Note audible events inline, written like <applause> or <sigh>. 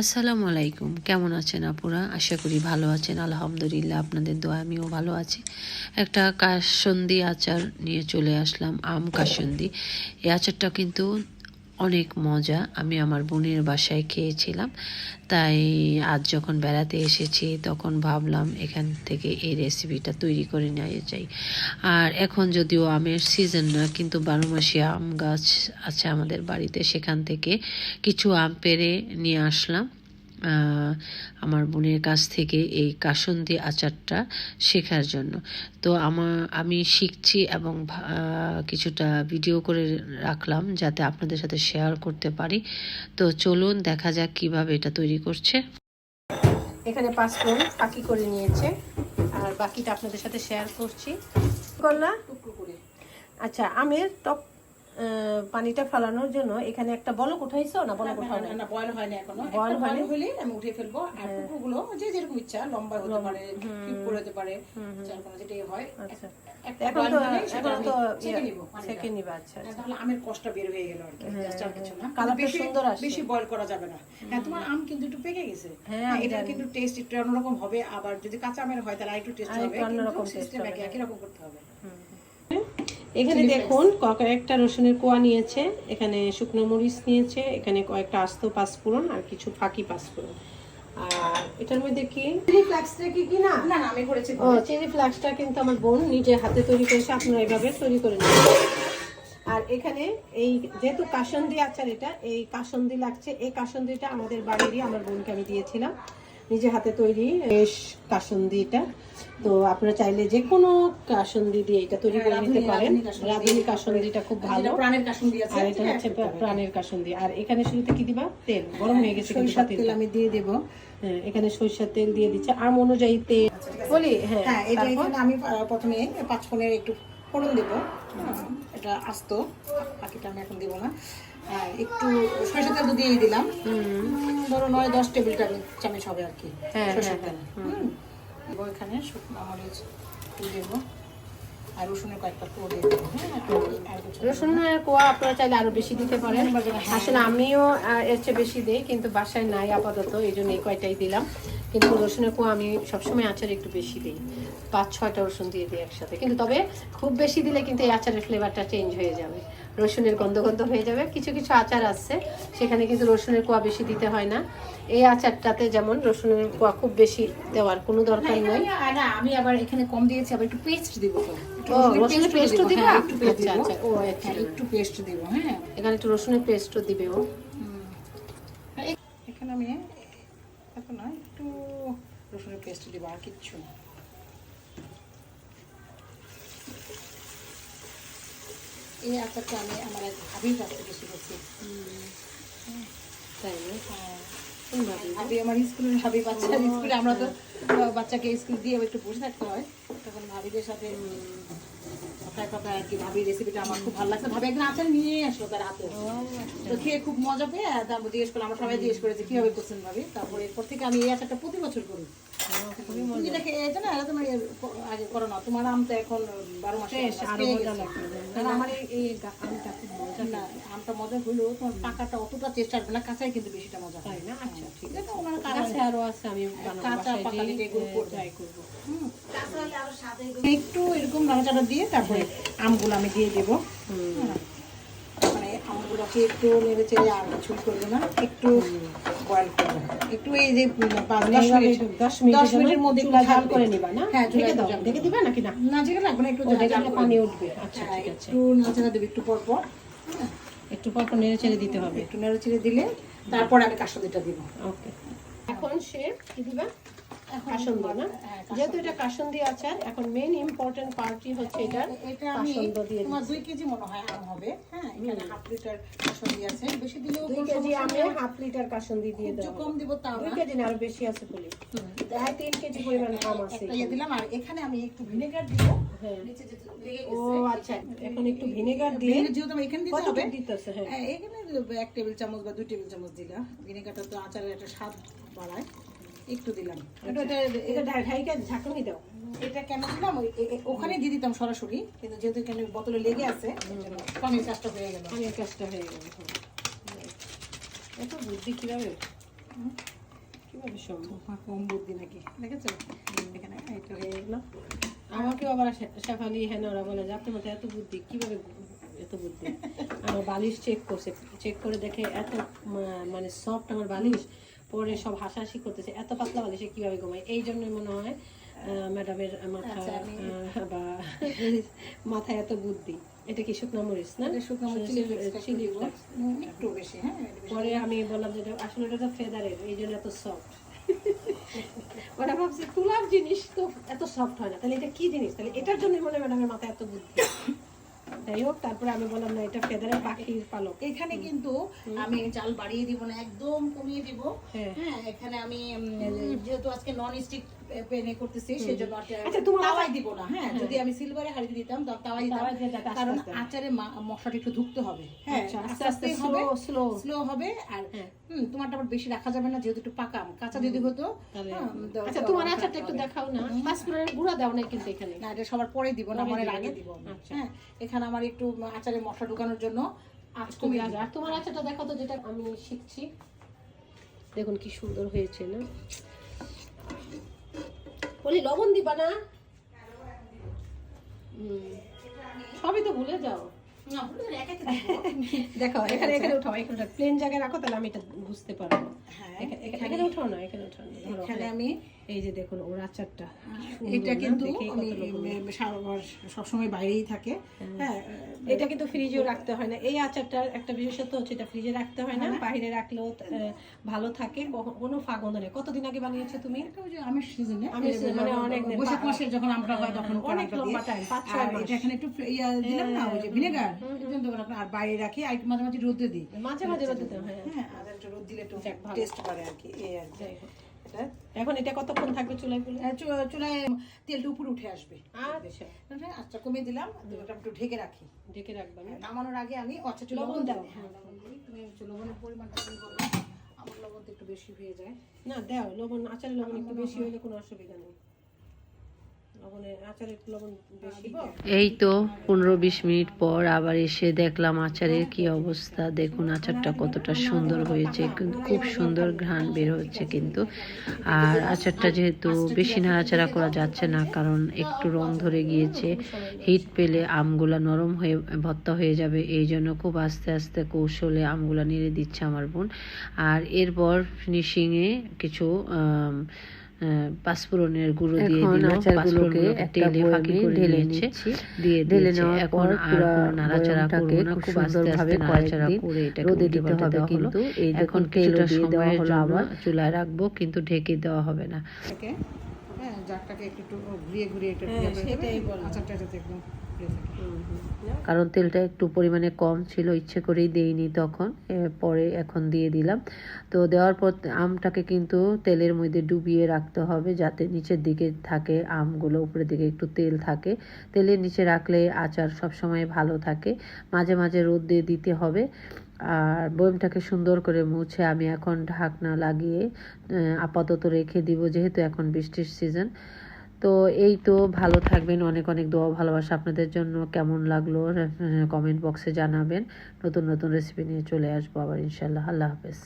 আসসালামু আলাইকুম। কেমন আছেন আপুরা? আশা করি ভালো আছেন। আলহামদুলিল্লাহ আপনাদের দোয়া আমিও ভালো আছি। একটা কাসন্দি আচার নিয়ে চলে আসলাম, আম কাসন্দি এই আচারটা কিন্তু অনেক মজা। আমি আমার বোনের বাসায় খেয়েছিলাম। তাই আজ যখন বেড়াতে এসেছি, তখন ভাবলাম এখান থেকে এই রেসিপিটা তৈরি করে নিয়ে যাই। আর এখন যদিও আমের সিজন না, কিন্তু বারো মাসে আম গাছ আছে আমাদের বাড়িতে, সেখান থেকে কিছু আম পেরে নিয়ে আসলাম। আমার বোনের কাছ থেকে এই কাসন্দি আচারটা শেখার জন্য। তো আমার আমি শিখছি এবং কিছুটা ভিডিও করে রাখলাম যাতে আপনাদের সাথে শেয়ার করতে পারি। তো চলুন দেখা যাক কীভাবে এটা তৈরি করছে। এখানে পাঁচফোড়ন ফাঁকি করে নিয়েছে, আর বাকিটা আপনাদের সাথে শেয়ার করছি। করলা আচ্ছা আমের টক পানিটা ফেলানোর জন্য এখানে একটা বলক উঠাইছো? না বলক উঠাও না না বয়েল হয়নি এখনও। Boil একটা হয়নি? boil হলে আমি উঠে ফেলব। আর টুকরোগুলো যে যেরকম ইচ্ছা লম্বা হতে পারে কিউব করে হতে পারে যার কোনো যেটাই হয়। আচ্ছা। এখন তো এখন তো ছেঁকে নিবো। সেকে নিবা আচ্ছা হ্যাঁ, তাহলে আমের কষ্ট বের হয়ে গেল আর কি Just আর কিছু না। কালারটা বেশি- সুন্দর আসছে। বেশি বয়েল করা যাবে না। হ্যাঁ তোমার আম কিন্তু একটু পেকে গেছে। হ্যাঁ, হ্যাঁ এটা কিন্তু টেস্ট একটু অন্যরকম হবে আবার যদি কাঁচা আমের হয় তাহলে আরেকটু টেস্ট হবে। অন্যরকম সিস্টেম হবে, একই রকম করতে হবে। এখানে দেখুন কয়েকটা রসুনের কোয়া নিয়েছে এখানে শুকনো মরিচ নিয়েছে এখানে কয়েকটা আস্ত পাঁচফোড়ন আর কিছু ফাঁকি পাঁচফোড়ন। আর এটার মধ্যে কি? চিলি ফ্লাক্সটা কি কি না না না আমি করেছি ও চিলি ফ্লাক্সটা কিন্তু আমার বোন নিজে হাতে তৈরি করেছে আপনারা এইভাবে তৈরি করে নেবেন আর এখানে এই যেহেতু কাসন্দি আচার এটা এই কাসন্দি লাগছে এই কাসন্দিটা আমাদের বাড়িরই আমার বোনকে আমি দিয়েছিলাম। নিজে হাতে তৈরি বেশ কাসন্দি এটা তো আপনারা চাইলে যে কোনো কাসন্দি দিয়ে এটা তৈরি করে নিতে পারেন। রাঁধুনি কাসন্দিটা খুব ভালো। প্রাণের কাশুন দিয়েছে আর এটা হচ্ছে প্রাণের কাসন্দি। আর এখানে শুরুতে কি দিবা? তেল। গরম হয়ে গেছে সরিষার তেল আমি দিয়ে দেবো। হ্যাঁ এখানে সরিষার তেল দিয়ে দিচ্ছে। আম অনুযায়ী তেল। বলি হ্যাঁ হ্যাঁ এটা এখানে আমি প্রথমে পাঁচ ফোনের একটু ফোড়ন দেবো। এটা আস্ত। বাকিটা আমি এখন দেবো না। একটু সরিষা তেল তো দিয়েই দিলাম। ধরো নয় দশ টেবিল চামচ হবে আর কি হ্যাঁ, সরিষার হ্যাঁ, তেল। হুম। এখানে শুকনো মরিচ দেবো। আর রসুনের কয়েকটা দিয়ে দেবো হ্যাঁ রসুনের কোয়া আপনারা চাইলে আরও বেশি দিতে পারেন। আসলে আমিও এর চেয়ে বেশি দিই কিন্তু বাসায় নাই আপাতত এই জন্য এই কয়টাই দিলাম। কিন্তু রসুনের কোয়া আমি সবসময় আচারে একটু বেশি দিই। পাঁচ ছয়টা রসুন দিয়ে দিই একসাথে। কিন্তু তবে খুব বেশি দিলে কিন্তু এই আচারের ফ্লেভারটা চেঞ্জ হয়ে যাবে। রসুনের গন্ধ গন্ধ হয়ে যাবে। কিছু কিছু আচার আছে সেখানে কিন্তু রসুনের কোয়া বেশি দিতে হয় না। এই আচারটাতে যেমন রসুনের কোয়া খুব বেশি দেওয়ার কোনো দরকার নেই। আমি- না, আমি আবার এখানে কম দিয়েছি আবার একটু পেস্ট দিব। ও, রসুনের রসুনের পেস্টও দিব, দিবা? হ্যাঁ, একটু পেস্ট আচ্ছা, আচ্ছা, ও, আচ্ছা। হ্যাঁ, একটু পেস্ট দিব হ্যাঁ। এখানে একটু রসুনের পেস্টও দিবে ও। এখানে আমি একটু রসুনের পেস্ট দিব আর কিচ্ছু না। এই আচারটা আমি আমার এক ভাবির কাছ থেকে শিখেছি। তাই হ্যাঁ। ভাবি? ভাবি আমার স্কুলের ভাবি বাচ্চার স্কুলে আমরা তো বাচ্চাকে স্কুল দিয়ে একটু বসে থাকতে হয়। তখন ভাবিদের সাথে কথায় কথায় আর কি ভাবি রেসিপিটা আমার খুব ভালো লাগছে। ভাবি একদিন আচার নিয়ে আসলো তার হাতে। তো খেয়ে খুব মজা পেয়ে তারপর জিজ্ঞেস করলাম আমরা সবাই জিজ্ঞেস করেছে কীভাবে করছেন ভাবি? তারপরে এরপর থেকে আমি এই আচারটা প্রতি বছর করি। তুমি যেটা খেয়েছো না এটা তোমার এর ক- আগে করো না তোমার আম তো এখন বারো মাসে আরও মজা লাগবে। কারণ আমার এই এই আমটা খুব মজা না আমটা মজা হলেও তোমার পাকাটা অতটা চেষ্টা আসবে না কাঁচাই কিন্তু বেশিটা মজা হয়। তাই না? আচ্ছা ঠিক আছে। ওনার কাছে আরও আছে আমি কাঁচা এগুলো আহ, করব। একটু এরকম নাড়াচাড়া দিয়ে তারপরে আমগুলো আমি দিয়ে দেবো। হ্যাঁ। মানে একটু নেড়ে চেড়ে আর কিছু করবে না। একটু বয়েল করবে। একটু এই যে পাঁচ দশ মিনিট। দশ মিনিটের দশ মিনিটের মধ্যে একটু ঝাল করে নিবা না? হ্যাঁ ঢেকে দাও। ঢেকে দিবা নাকি না? না ঢেকে লাগবে না একটু ঢেকে পানি উঠবে। আচ্ছা হ্যাঁ, ঠিক আছে। একটু দেবে একটু পর পর। একটু পর পর নেড়ে চেড়ে দিতে হবে। একটু নেড়ে চেড়ে দিলে তারপরে আমি কাসুদিটা দিব। ওকে। এখন সে কি দিবা? কাসন্দ না? হ্যাঁ, যেহেতু এটা কাসন্দি আচার এখন মেইন ইম্পর্টেন্ট পার্টি হচ্ছে এটা এটা আমি দিয়ে তোমার দুই কেজি মনে হয় আম হবে হ্যাঁ? এখানে হাফ লিটার আছে। বেশি দিলেও কেজি আমে। হাফ লিটার কাসন্দি দিয়ে দাও কম দিব তাও দুই না কেজি না আরও বেশি আছে বলি। প্রায় তিন কেজি পরিমাণ আম আছে একটা ইয়ে দিলাম আর এখানে আমি একটু ভিনেগার দিব। হ্যাঁ। নিচে যে লেগে ও আচ্ছা এখন একটু ভিনেগার দিয়ে যেহেতু আমি এখানে দিতে হবে দিতেছে হ্যাঁ। হ্যাঁ, এখানে এক টেবিল চামচ বা দুই টেবিল চামচ দিলাম। ভিনেগারটা তো আচারের একটা স্বাদ বাড়ায়। একটু দিলাম। এটা এটা- এটা ঢাই ঢাই কেজি ঝাঁকুনি দাও। এটা কেন দিলাম? ওখানে দিয়ে দিতাম সরাসরি কিন্তু যেহেতু এখানে বোতলে লেগে আছে পানির কাজটা হয়ে গেল। পানির কাজটা হয়ে গেল। এত বুদ্ধি কীভাবে? কীভাবে সম্ভব? কম বুদ্ধি নাকি? দেখেছ? এখানে এইটা হয়ে গেলো। আমাকেও আবার শেফালি হ্যাঁ ওরা বলে যে আপনার মধ্যে এত বুদ্ধি কীভাবে এত বুদ্ধি? <laughs> আমার বালিশ চেক করছে। চেক করে দেখে এত মানে সফট আমার বালিশ। পরে সব হাসাহাসি করতেছে এত পাতলা বালিশে কীভাবে ঘুমায়? এই জন্যই মনে হয় ম্যাডামের মাথা আচ্ছা, বা <laughs> মাথায় এত বুদ্ধি। এটা কি শুকনো মরিচ না? শুকনো চিলি একটু বেশি হ্যাঁ পরে আমি বললাম যে আসলে এটা তো ফেদারের এই জন্য এত সফট <laughs> ওরা ভাবছে তুলার জিনিস তো এত সফট হয় না। তাহলে এটা কি জিনিস? তাহলে এটার জন্য মনে হয় ম্যাডামের মাথায় এত বুদ্ধি। যাই হোক তারপরে আমি বললাম না এটা ফেদারের পাখির পালক। এখানে কিন্তু আমি চাল বাড়িয়ে দিব না একদম কমিয়ে দিব। হ্যাঁ। হ্যাঁ এখানে আমি যেহেতু আজকে নন স্টিক পেনে করতেছি সেজন্য আচ্ছা, তোমার তাওয়াই দিব না হ্যাঁ যদি আমি সিলভারে হাড়িতে দিতাম তখন তাওয়াই দিতাম। কারণ আচারে মশলাটা একটু ধুকতে হবে। হ্যাঁ আচ্ছা, আস্তে আস্তে হবে slow। স্লো হবে আর হ্যাঁ। হুম তোমারটা আবার বেশি রাখা যাবে না যেহেতু একটু পাকা কাঁচা যদি হতো হ্যাঁ, আচ্ছা তোমার আচারটা একটু দেখাও না। পাঁচফোড়নের গুঁড়া দাও না কিন্তু এখানে। না এটা সবার পরে দিব না পরে আগে দিব। আচ্ছা। হ্যাঁ এখানে আমার একটু আচারে মশলা ঢোকানোর জন্য আচ্ছা কমিয়ে তুমি আর তোমার আচারটা দেখো তো যেটা আমি শিখছি। দেখুন কি সুন্দর হয়েছে না? বলি লবণ দিবা না? সবই তো ভুলে যাও। <laughs> দেখো এখানে এখানে উঠাও এখানে প্লেন জায়গায় রাখো তাহলে আমি এটা বুঝতে পারব। হ্যাঁ, এখা- এখা- এখানে- উঠাও না এখানে উঠাও না এখানে হ্যাঁ। আমি এই যে দেখুন ওর আচারটা। এটা কিন্তু দেখেই কত আমি লোভনীয়। সব সময় বাইরেই থাকে। হ্যাঁ। এটা কিন্তু ফ্রিজেও রাখতে হয় না। এই আচারটার একটা বিশেষত্ব হচ্ছে এটা ফ্রিজে রাখতে হয় না। বাইরে রাখলেও ভালো থাকে। কোনো ফাগন্ধ নেই কতদিন আগে বানিয়েছো তুমি? আমের সিজনে season, মানে অনেক বৈশাখ মাসে। যখন আমরা হয় তখন অনেক লম্বা time, পাঁচ ছয় মাস। এখানে একটু ইয়া দিলাম না ওই যে ভিনেগার আর বাইরে রাখি আর মাঝে মাঝে রোদে দিই। মাঝে মাঝে রোদে দাও, হ্যাঁ। হ্যাঁ আর একটু রোদ দিলে একটু টেস্ট করে আর কি এই আর এখন এটা কতক্ষণ থাকবে চুলায় চু- চুলায় তেলটা উপরে উঠে আসবে। আচ্ছা। হ্যাঁ, আচ্ছা কমিয়ে দিলাম। একটু ঢেকে রাখি। ঢেকে রাখবে না? নামানোর আগে আমি আচ্ছা লবণ দাও। হ্যাঁ তুমি লবণের পরিমাণটা তুমি বলো আমার লবণ একটু বেশি হয়ে যায়। না দাও লবণ আচারের লবণ একটু বেশি হলে কোনো অসুবিধা নেই লবণে আচারের একটু লবণ বেশি এই তো পনেরো বিশ মিনিট পর আবার এসে দেখলাম আচারের কি অবস্থা। দেখুন আচারটা কতটা সুন্দর হয়েছে খুব সুন্দর ঘ্রাণ বের হচ্ছে কিন্তু। আর আচারটা যেহেতু বেশি নাড়াচাড়া করা যাচ্ছে না কারণ একটু রং ধরে গিয়েছে হিট পেলে আমগুলা নরম হয়ে ভত্তা হয়ে যাবে এই জন্য খুব আস্তে আস্তে কৌশলে আমগুলা নেড়ে দিচ্ছে আমার বোন। আর এরপর ফিনিশিংয়ে কিছু আহ, পাঁচফোড়নের গুঁড়ো দিয়ে দিল। পাঁচফোড়নগুলোকে একটা ফাঁকি বয়ামে করে ঢেলে নিচ্ছে। দিয়ে ঢেলে নেওয়ার এখন পর আর কোনো নাড়াচাড়া করব না খুব আস্তে আস্তে নাড়াচাড়া করে এটাকে রোদে দিতে হবে কিন্তু এই এখন দেখুন কিছুটা সময়ের জন্য চুলায় রাখব কিন্তু ঢেকে দেওয়া হবে না। হ্যাঁ জারটাকে একটু ঘুরিয়ে ঘুরিয়ে একটু হ্যাঁ। আচারটা একদম কারণ তেলটা একটু পরিমাণে কম ছিল, ইচ্ছে করেই দেইনি তখন। পরে এখন দিয়ে দিলাম। তো দেওয়ার পর আমটাকে কিন্তু তেলের মধ্যে ডুবিয়ে রাখতে হবে, যাতে নিচের দিকে থাকে আমগুলো, উপরের দিকে একটু তেল থাকে। তেলের নিচে রাখলে আচার সব সময় ভালো থাকে। মাঝে মাঝে রোদ দিয়ে দিতে হবে। আর বয়মটাকে সুন্দর করে মুছে আমি এখন ঢাকনা লাগিয়ে আপাতত রেখে দিব, যেহেতু এখন বৃষ্টির সিজন তো এই তো, ভালো থাকবেন, অনেক অনেক দোয়া ভালোবাসা আপনাদের জন্য। কেমন লাগল? কমেন্ট বক্সে জানাবেন। নতুন নতুন রেসিপি নিয়ে চলে আসব আবার ইনশাল্লাহ আল্লাহ হাফেজ।